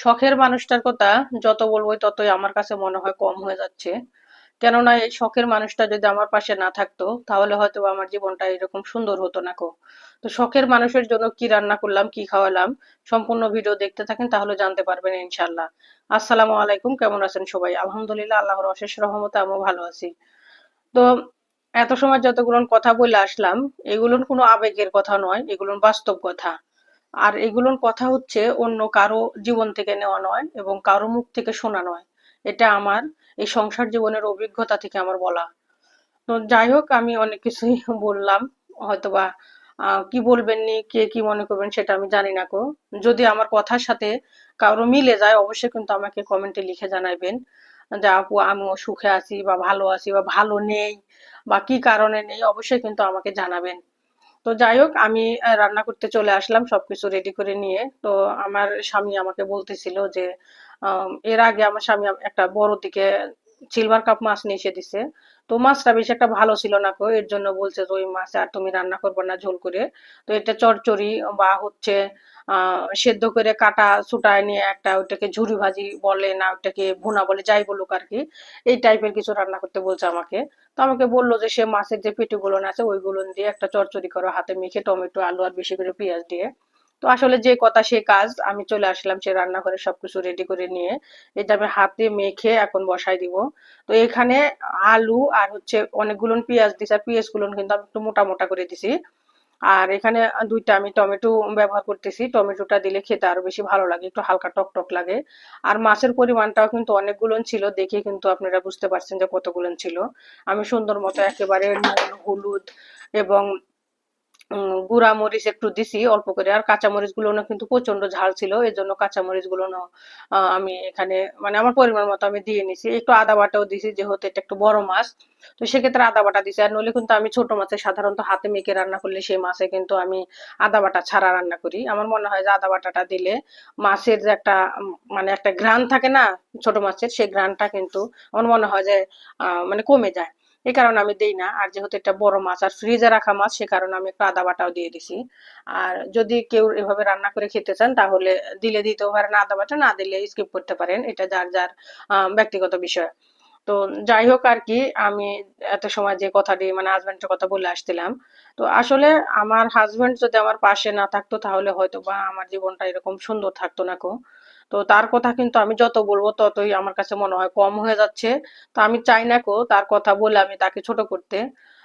শখের মানুষটার কথা যত বলব, ততই আমার কাছে মনে হয় কম হয়ে যাচ্ছে। কেননা, এই শখের মানুষটা যদি আমার পাশে না থাকতো, তাহলে হয়তো আমার জীবনটা এরকম সুন্দর হতো না কো। তো শখের মানুষের জন্য কি রান্না করলাম, কি খাওয়ালাম, সম্পূর্ণ ভিডিও দেখতে থাকেন, তাহলে জানতে পারবেন ইনশাল্লাহ আসসালামু আলাইকুম, কেমন আছেন সবাই? আলহামদুলিল্লাহ, আল্লাহর অশেষ রহমতে আমিও ভালো আছি। তো এত সময় যতগুলো কথা বলে আসলাম, এগুলোর কোনো আবেগের কথা নয়, এগুলোর বাস্তব কথা। আর এগুলোর কথা হচ্ছে অন্য কারও জীবন থেকে নেওয়া নয় এবং কারও মুখ থেকে শোনা নয়। এটা আমার এই সংসার জীবনের অভিজ্ঞতা থেকে আমার বলা। তো যাই হোক, আমি অনেক কিছুই বললাম। হয়তোবা কি বলবেন নি, কে কি মনে করবেন সেটা আমি জানি না কো যদি আমার কথার সাথে কারও মিলে যায়, অবশ্যই কিন্তু আমাকে কমেন্টে লিখে জানাইবেন যে, আপু, আমিও সুখে আছি বা ভালো আছি বা ভালো নেই বা কি কারণে নেই? অবশ্যই কিন্তু আমাকে জানাবেন। তো যাই হোক, আমি রান্না করতে চলে আসলাম, সবকিছু রেডি করে নিয়ে। তো আমার স্বামী আমাকে বলতেছিল যে এর আগে আমার স্বামী একটা বড় দিকে সিলভার কাপ মাছ নিয়ে এসে দিছে। তো মাছটা বেশি একটা ভালো ছিল না কো, এর জন্য বলছে যে ওই মাছ আর তুমি রান্না করবে না ঝোল করে। তো এটা চচ্চড়ি বা হচ্ছে সেদ্ধ করে কাটা ছুটায় নিয়ে একটা ওটাকে ঝুরি ভাজি বলে না ওটাকে ভুনা বলে যাই বলুক আর কি, এই টাইপের কিছু রান্না করতে বলছে আমাকে। তো আমাকে বলল যে সে মাছের যে পেটিগুলো আছে ওইগুলো দিয়ে একটা চচ্চড়ি করো, হাতে মেখে টমেটো, আলু আর বেশি করে পেঁয়াজ দিয়ে। তো আসলে যে কথা সে কাজ, আমি চলে আসলাম সে রান্নাঘরে সবকিছু রেডি করে নিয়ে। এটা আমি হাতে মেখে এখন বসাই দিব। তো এখানে আলু আর হচ্ছে অনেকগুলো পেঁয়াজ দিছি, আর পেঁয়াজগুলো কিন্তু আমি একটু মোটা মোটা করে দিছি। আর এখানে দুইটা আমি টমেটো ব্যবহার করতেছি। টমেটোটা দিলে খেতে আরও বেশি ভালো লাগে, একটু হালকা টক টক লাগে। আর মাছের পরিমাণটাও কিন্তু অনেকগুলো ছিল, দেখে কিন্তু আপনারা বুঝতে পারছেন যে কতগুলো ছিল। আমি সুন্দর মতো একেবারে হলুদ এবং গুঁড়া মরিচ একটু দিছি, অল্প করে। আর কাঁচা মরিচগুলো কিন্তু প্রচণ্ড ঝাল ছিল এই জন্য কাঁচা মরিচগুলো আমি এখানে মানে আমার পরিমাণ মতো আমি দিয়ে নিছি। একটু আদা বাটাও দিছি, যেহেতু এটা একটু বড় মাছ, তো সেক্ষেত্রে আদা বাটা দিছি। আর নইলে কিন্তু আমি ছোট মাছে সাধারণত হাতে মেখে রান্না করলে সেই মাছে কিন্তু আমি আদা বাটা ছাড়া রান্না করি। আমার মনে হয় যে আদা বাটাটা দিলে মাছের যে একটা মানে একটা ঘ্রাণ থাকে না ছোট মাছের, সেই ঘ্রাণটা কিন্তু, আমার মনে হয় যে মানে কমে যায়। এই কারণে আমি দেই না। আর যেহেতু এটা বড় মাছ আর ফ্রিজে রাখা মাছ, সে কারণে আমি একটু আদা বাটাও দিয়ে দিছি। আর যদি কেউ এভাবে রান্না করে খেতে চান, তাহলে দিলে দিতেও পারেন আদা বাটা, না দিলে স্কিপ করতে পারেন। এটা যার যার ব্যক্তিগত বিষয়। তো যাই হোক আর কি আমি এত সময় যে কথাটি মানে হাজবেন্ডের কথা বলে আসছিলাম। তো আসলে আমার হাজবেন্ড যদি আমার পাশে না থাকতো, তাহলে হয়তো বা আমার জীবনটা এরকম সুন্দর থাকতো না কো। তো তার কথা কিন্তু আমি যত বলব, ততই আমার কাছে মনে হয় কম হয়ে যাচ্ছে। তো আমি চাই না কো, তার কথা বলে আমি তাকে ছোট করতে।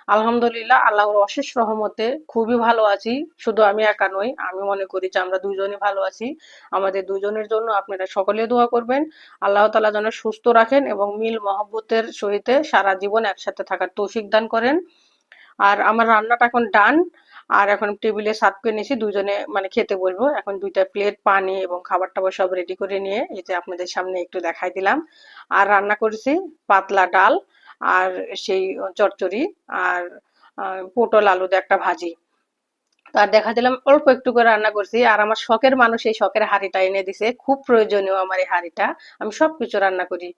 আলহামদুলিল্লাহ, আল্লাহর অশেষ রহমতে খুবই ভালো আছি। শুধু আমি একা নই, আমি মনে করি যে আমরা দুইজনই ভালো আছি। আমাদের দুজনের জন্য আপনারা সকলে দোয়া করবেন। আল্লাহ তালা যেন সুস্থ রাখেন এবং মিল মহব্বতের সহিতে সারা জীবন একসাথে থাকার তৌফিক দান করেন। আর আমার রান্নাটা এখন ডান, আর এখন টেবিলে সাত পেয়ে নিয়েছি দুজনে মানে খেতে বলব এখন দুইটা প্লেট পানি এবং খাবার টাবার সব রেডি করে নিয়ে এই যে আপনাদের সামনে একটু দেখাই দিলাম। আর রান্না করেছি পাতলা ডাল। আর সেই চচ্চড়ি আর পটল আলু দিয়ে একটা ভাজি। আর দেখা দিলাম অল্প একটু করে রান্না করছি আর আমার শখের মানুষ এই শখের হাঁড়িটা এনে দিছে। খুব প্রয়োজনীয় আমার এই হাঁড়িটা। আমি সবকিছু রান্না করি।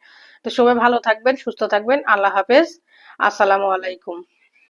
তো সবাই ভালো থাকবেন, সুস্থ থাকবেন। আল্লাহ হাফেজ। আসসালামু আলাইকুম।